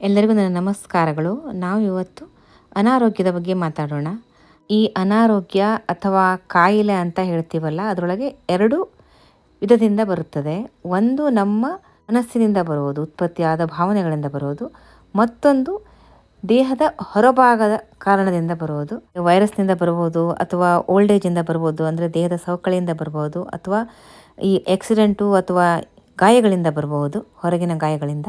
ಎಲ್ಲರಿಗೂ ನನ್ನ ನಮಸ್ಕಾರಗಳು. ನಾವು ಇವತ್ತು ಅನಾರೋಗ್ಯದ ಬಗ್ಗೆ ಮಾತಾಡೋಣ. ಈ ಅನಾರೋಗ್ಯ ಅಥವಾ ಕಾಯಿಲೆ ಅಂತ ಹೇಳ್ತೀವಲ್ಲ, ಅದರೊಳಗೆ ಎರಡು ವಿಧದಿಂದ ಬರುತ್ತದೆ. ಒಂದು ನಮ್ಮ ಮನಸ್ಸಿನಿಂದ ಬರುವುದು ಉತ್ಪತ್ತಿಯಾದ ಭಾವನೆಗಳಿಂದ ಬರುವುದು ಮತ್ತೊಂದು ದೇಹದ ಹೊರಭಾಗದ ಕಾರಣದಿಂದ ಬರುವುದು ವೈರಸ್ನಿಂದ ಬರ್ಬೋದು ಅಥವಾ ಓಲ್ಡ್ ಏಜಿಂದ ಬರ್ಬೋದು ಅಂದರೆ ದೇಹದ ಸವಕಳಿಯಿಂದ ಬರ್ಬೋದು ಅಥವಾ ಈ ಆಕ್ಸಿಡೆಂಟು ಅಥವಾ ಗಾಯಗಳಿಂದ ಬರಬಹುದು, ಹೊರಗಿನ ಗಾಯಗಳಿಂದ.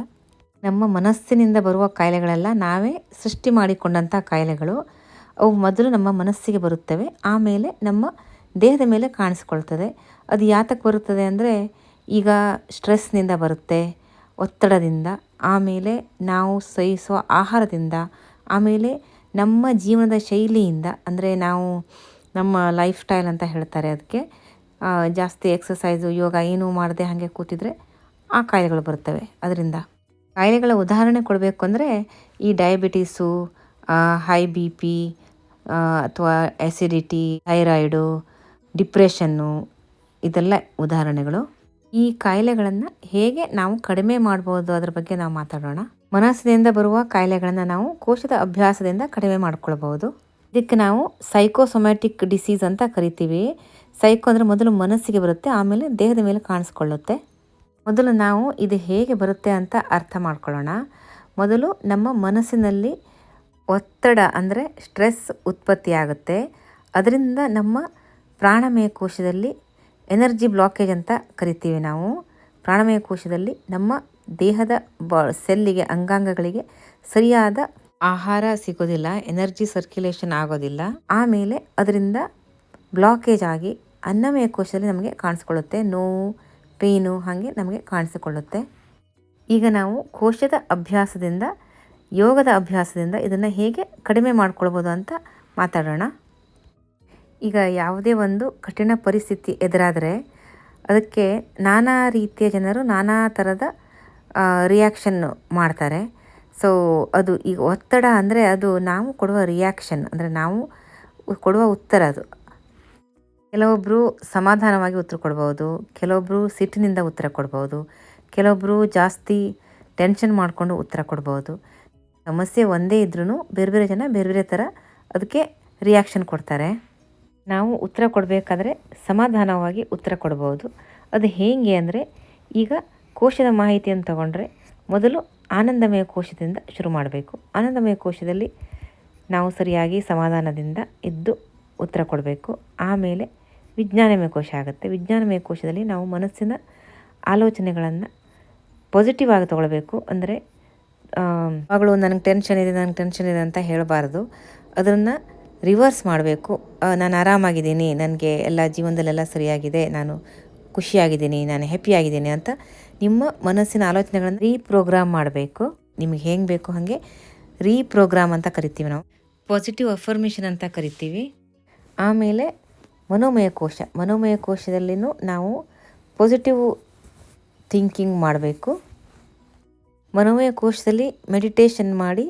ನಮ್ಮ ಮನಸ್ಸಿನಿಂದ ಬರುವ ಕಾಯಿಲೆಗಳೆಲ್ಲ ನಾವೇ ಸೃಷ್ಟಿ ಮಾಡಿಕೊಂಡಂಥ ಕಾಯಿಲೆಗಳು. ಅವು ಮೊದಲು ನಮ್ಮ ಮನಸ್ಸಿಗೆ ಬರುತ್ತವೆ, ಆಮೇಲೆ ನಮ್ಮ ದೇಹದ ಮೇಲೆ ಕಾಣಿಸ್ಕೊಳ್ತದೆ. ಅದು ಯಾತಕ್ಕೆ ಬರುತ್ತದೆ ಅಂದರೆ, ಈಗ ಸ್ಟ್ರೆಸ್ನಿಂದ ಬರುತ್ತೆ, ಒತ್ತಡದಿಂದ, ಆಮೇಲೆ ನಾವು ಸಹಿಸುವ ಆಹಾರದಿಂದ, ಆಮೇಲೆ ನಮ್ಮ ಜೀವನದ ಶೈಲಿಯಿಂದ, ಅಂದರೆ ನಾವು ನಮ್ಮ ಲೈಫ್ ಸ್ಟೈಲ್ ಅಂತ ಹೇಳ್ತಾರೆ ಅದಕ್ಕೆ. ಜಾಸ್ತಿ ಎಕ್ಸಸೈಸು ಯೋಗ ಏನೂ ಮಾಡದೆ ಹಾಗೆ ಕೂತಿದ್ರೆ ಆ ಕಾಯಿಲೆಗಳು ಬರ್ತವೆ ಅದರಿಂದ ಕಾಯಿಲೆಗಳ ಉದಾಹರಣೆ ಕೊಡಬೇಕು ಅಂದರೆ ಈ ಡಯಾಬಿಟೀಸು ಹೈ ಬಿ ಪಿ ಅಥವಾ ಆ್ಯಸಿಡಿಟಿ ಥೈರಾಯ್ಡು ಡಿಪ್ರೆಷನ್ನು ಇದೆಲ್ಲ ಉದಾಹರಣೆಗಳು. ಈ ಕಾಯಿಲೆಗಳನ್ನು ಹೇಗೆ ನಾವು ಕಡಿಮೆ ಮಾಡ್ಬೋದು ಅದ್ರ ಬಗ್ಗೆ ನಾವು ಮಾತಾಡೋಣ. ಮನಸ್ಸಿನಿಂದ ಬರುವ ಕಾಯಿಲೆಗಳನ್ನು ನಾವು ಕೋಶದ ಅಭ್ಯಾಸದಿಂದ ಕಡಿಮೆ ಮಾಡ್ಕೊಳ್ಬೋದು ಇದಕ್ಕೆ ನಾವು ಸೈಕೋಸೊಮ್ಯಾಟಿಕ್ ಡಿಸೀಸ್ ಅಂತ ಕರಿತೀವಿ. ಸೈಕೋ ಅಂದರೆ ಮೊದಲು ಮನಸ್ಸಿಗೆ ಬರುತ್ತೆ, ಆಮೇಲೆ ದೇಹದ ಮೇಲೆ ಕಾಣಿಸ್ಕೊಳ್ಳುತ್ತೆ. ಮೊದಲು ನಾವು ಇದು ಹೇಗೆ ಬರುತ್ತೆ ಅಂತ ಅರ್ಥ ಮಾಡ್ಕೊಳ್ಳೋಣ. ಮೊದಲು ನಮ್ಮ ಮನಸ್ಸಿನಲ್ಲಿ ಒತ್ತಡ ಅಂದರೆ ಸ್ಟ್ರೆಸ್ ಉತ್ಪತ್ತಿಯಾಗುತ್ತೆ ಅದರಿಂದ ನಮ್ಮ ಪ್ರಾಣಮಯ ಕೋಶದಲ್ಲಿ ಎನರ್ಜಿ ಬ್ಲಾಕೇಜ್ ಅಂತ ಕರಿತೀವಿ ನಾವು. ಪ್ರಾಣಮಯ ಕೋಶದಲ್ಲಿ ನಮ್ಮ ದೇಹದ ಬ ಸೆಲ್ಲಿಗೆ, ಅಂಗಾಂಗಗಳಿಗೆ ಸರಿಯಾದ ಆಹಾರ ಸಿಗೋದಿಲ್ಲ, ಎನರ್ಜಿ ಸರ್ಕ್ಯುಲೇಷನ್ ಆಗೋದಿಲ್ಲ. ಆಮೇಲೆ ಅದರಿಂದ ಬ್ಲಾಕೇಜ್ ಆಗಿ ಅನ್ನಮಯ ಕೋಶದಲ್ಲಿ ನಮಗೆ ಕಾಣಿಸ್ಕೊಳ್ಳುತ್ತೆ. ನೋವು ಪೇನು ಹಾಗೆ ನಮಗೆ ಕಾಣಿಸಿಕೊಳ್ಳುತ್ತೆ. ಈಗ ನಾವು ಕೋಶದ ಅಭ್ಯಾಸದಿಂದ, ಯೋಗದ ಅಭ್ಯಾಸದಿಂದ ಇದನ್ನು ಹೇಗೆ ಕಡಿಮೆ ಮಾಡ್ಕೊಳ್ಬೋದು ಅಂತ ಮಾತಾಡೋಣ. ಈಗ ಯಾವುದೇ ಒಂದು ಕಠಿಣ ಪರಿಸ್ಥಿತಿ ಎದುರಾದರೆ ಅದಕ್ಕೆ ನಾನಾ ರೀತಿಯ ಜನರು ನಾನಾ ಥರದ ರಿಯಾಕ್ಷನ್ನು ಮಾಡ್ತಾರೆ. ಸೊ ಅದು ಈಗ ಒತ್ತಡ ಅಂದರೆ ಅದು ನಾವು ಕೊಡುವ ರಿಯಾಕ್ಷನ್ ಅಂದರೆ ನಾವು ಕೊಡುವ ಉತ್ತರ ಅದು. ಕೆಲವೊಬ್ಬರು ಸಮಾಧಾನವಾಗಿ ಉತ್ತರ ಕೊಡ್ಬೋದು ಕೆಲವೊಬ್ಬರು ಸಿಟ್ಟಿನಿಂದ ಉತ್ತರ ಕೊಡ್ಬೋದು ಕೆಲವೊಬ್ಬರು ಜಾಸ್ತಿ ಟೆನ್ಷನ್ ಮಾಡಿಕೊಂಡು ಉತ್ತರ ಕೊಡ್ಬೋದು. ಸಮಸ್ಯೆ ಒಂದೇ ಇದ್ರೂ ಬೇರೆ ಬೇರೆ ಜನ ಬೇರೆ ಬೇರೆ ಥರ ಅದಕ್ಕೆ ರಿಯಾಕ್ಷನ್ ಕೊಡ್ತಾರೆ. ನಾವು ಉತ್ತರ ಕೊಡಬೇಕಾದ್ರೆ ಸಮಾಧಾನವಾಗಿ ಉತ್ತರ ಕೊಡ್ಬೋದು. ಅದು ಹೇಗೆ ಅಂದರೆ ಈಗ ಕೋಶದ ಮಾಹಿತಿಯನ್ನು ತಗೊಂಡ್ರೆ ಮೊದಲು ಆನಂದಮಯ ಕೋಶದಿಂದ ಶುರು ಮಾಡಬೇಕು. ಆನಂದಮಯ ಕೋಶದಲ್ಲಿ ನಾವು ಸರಿಯಾಗಿ ಸಮಾಧಾನದಿಂದ ಇದ್ದು ಉತ್ತರ ಕೊಡಬೇಕು. ಆಮೇಲೆ ವಿಜ್ಞಾನಮಯ ಕೋಶ ಆಗುತ್ತೆ. ವಿಜ್ಞಾನಮಯ ಕೋಶದಲ್ಲಿ ನಾವು ಮನಸ್ಸಿನ ಆಲೋಚನೆಗಳನ್ನು ಪಾಸಿಟಿವ್ ಆಗಿ ತೊಗೊಳ್ಬೇಕು. ಅಂದರೆ ಮಗಳು ನನಗೆ ಟೆನ್ಷನ್ ಇದೆ, ನನಗೆ ಟೆನ್ಷನ್ ಇದೆ ಅಂತ ಹೇಳಬಾರ್ದು. ಅದನ್ನು ರಿವರ್ಸ್ ಮಾಡಬೇಕು. ನಾನು ಆರಾಮಾಗಿದ್ದೀನಿ, ನನಗೆ ಎಲ್ಲ ಜೀವನದಲ್ಲೆಲ್ಲ ಸರಿಯಾಗಿದೆ, ನಾನು ಖುಷಿಯಾಗಿದ್ದೀನಿ, ನಾನು ಹ್ಯಾಪಿಯಾಗಿದ್ದೀನಿ ಅಂತ ನಿಮ್ಮ ಮನಸ್ಸಿನ ಆಲೋಚನೆಗಳನ್ನು ರೀಪ್ರೋಗ್ರಾಮ್ ಮಾಡಬೇಕು. ನಿಮಗೆ ಹೆಂಗೆ ಬೇಕು ಹಾಗೆ ರೀಪ್ರೋಗ್ರಾಮ್ ಅಂತ ಕರಿತೀವಿ ನಾವು. ಪಾಸಿಟಿವ್ ಅಫರ್ಮೇಷನ್ ಅಂತ ಕರಿತೀವಿ. ಆಮೇಲೆ ಮನೋಮಯ ಕೋಶ ಮನೋಮಯ ಕೋಶದಲ್ಲಿನೂ ನಾವು ಪಾಸಿಟಿವ್ ಥಿಂಕಿಂಗ್ ಮಾಡಬೇಕು. ಮನೋಮಯ ಕೋಶದಲ್ಲಿ ಮೆಡಿಟೇಷನ್ ಮಾಡಿ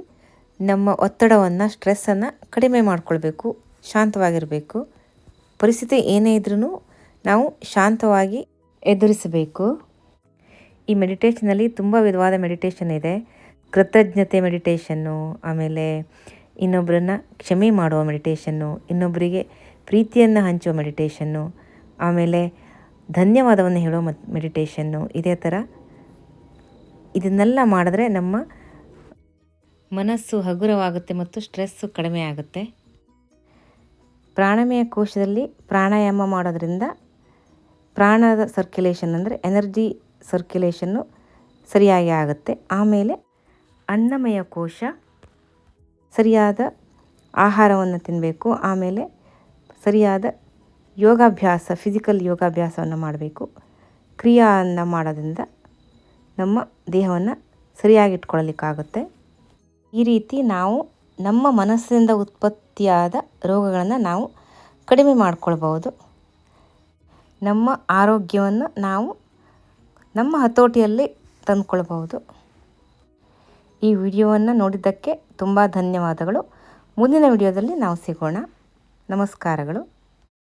ನಮ್ಮ ಒತ್ತಡವನ್ನು ಸ್ಟ್ರೆಸ್ಸನ್ನು ಕಡಿಮೆ ಮಾಡಿಕೊಳ್ಬೇಕು, ಶಾಂತವಾಗಿರಬೇಕು. ಪರಿಸ್ಥಿತಿ ಏನೇ ಇದ್ರೂ ನಾವು ಶಾಂತವಾಗಿ ಎದುರಿಸಬೇಕು. ಈ ಮೆಡಿಟೇಷನಲ್ಲಿ ತುಂಬ ವಿಧವಾದ ಮೆಡಿಟೇಷನ್ ಇದೆ. ಕೃತಜ್ಞತೆ ಮೆಡಿಟೇಷನ್ನು ಆಮೇಲೆ ಇನ್ನೊಬ್ಬರನ್ನ ಕ್ಷಮೆ ಮಾಡುವ ಮೆಡಿಟೇಷನ್ನು ಇನ್ನೊಬ್ಬರಿಗೆ ಪ್ರೀತಿಯನ್ನು ಹಂಚುವ ಮೆಡಿಟೇಷನ್ನು, ಆಮೇಲೆ ಧನ್ಯವಾದವನ್ನು ಹೇಳೋ ಮತ್, ಮೆಡಿಟೇಷನ್ನು, ಇದೇ ಥರ ಇದನ್ನೆಲ್ಲ ಮಾಡಿದ್ರೆ ನಮ್ಮ ಮನಸ್ಸು ಹಗುರವಾಗುತ್ತೆ ಮತ್ತು ಸ್ಟ್ರೆಸ್ಸು ಕಡಿಮೆ ಆಗುತ್ತೆ. ಪ್ರಾಣಮಯ ಕೋಶದಲ್ಲಿ ಪ್ರಾಣಾಯಾಮ ಮಾಡೋದ್ರಿಂದ ಪ್ರಾಣದ ಸರ್ಕ್ಯುಲೇಷನ್ ಅಂದರೆ ಎನರ್ಜಿ ಸರ್ಕ್ಯುಲೇಷನ್ನು ಸರಿಯಾಗಿ ಆಗುತ್ತೆ. ಆಮೇಲೆ ಅನ್ನಮಯ ಕೋಶ ಸರಿಯಾದ ಆಹಾರವನ್ನು ತಿನ್ನಬೇಕು ಆಮೇಲೆ ಸರಿಯಾದ ಯೋಗಾಭ್ಯಾಸ ಫಿಸಿಕಲ್ ಯೋಗಾಭ್ಯಾಸವನ್ನು ಮಾಡಬೇಕು. ಕ್ರಿಯೆಯನ್ನು ಮಾಡೋದ್ರಿಂದ ನಮ್ಮ ದೇಹವನ್ನು ಸರಿಯಾಗಿಟ್ಕೊಳ್ಳಲಿಕ್ಕಾಗುತ್ತೆ. ಈ ರೀತಿ ನಾವು ನಮ್ಮ ಮನಸ್ಸಿನಿಂದ ಉತ್ಪತ್ತಿಯಾದ ರೋಗಗಳನ್ನು ನಾವು ಕಡಿಮೆ ಮಾಡಿಕೊಳ್ಬೋದು ನಮ್ಮ ಆರೋಗ್ಯವನ್ನು ನಾವು ನಮ್ಮ ಹತೋಟಿಯಲ್ಲಿ ತಂದುಕೊಳ್ಬಹುದು. ಈ ವಿಡಿಯೋವನ್ನು ನೋಡಿದ್ದಕ್ಕೆ ತುಂಬ ಧನ್ಯವಾದಗಳು. ಮುಂದಿನ ವಿಡಿಯೋದಲ್ಲಿ ನಾವು ಸಿಗೋಣ. ನಮಸ್ಕಾರಗಳು.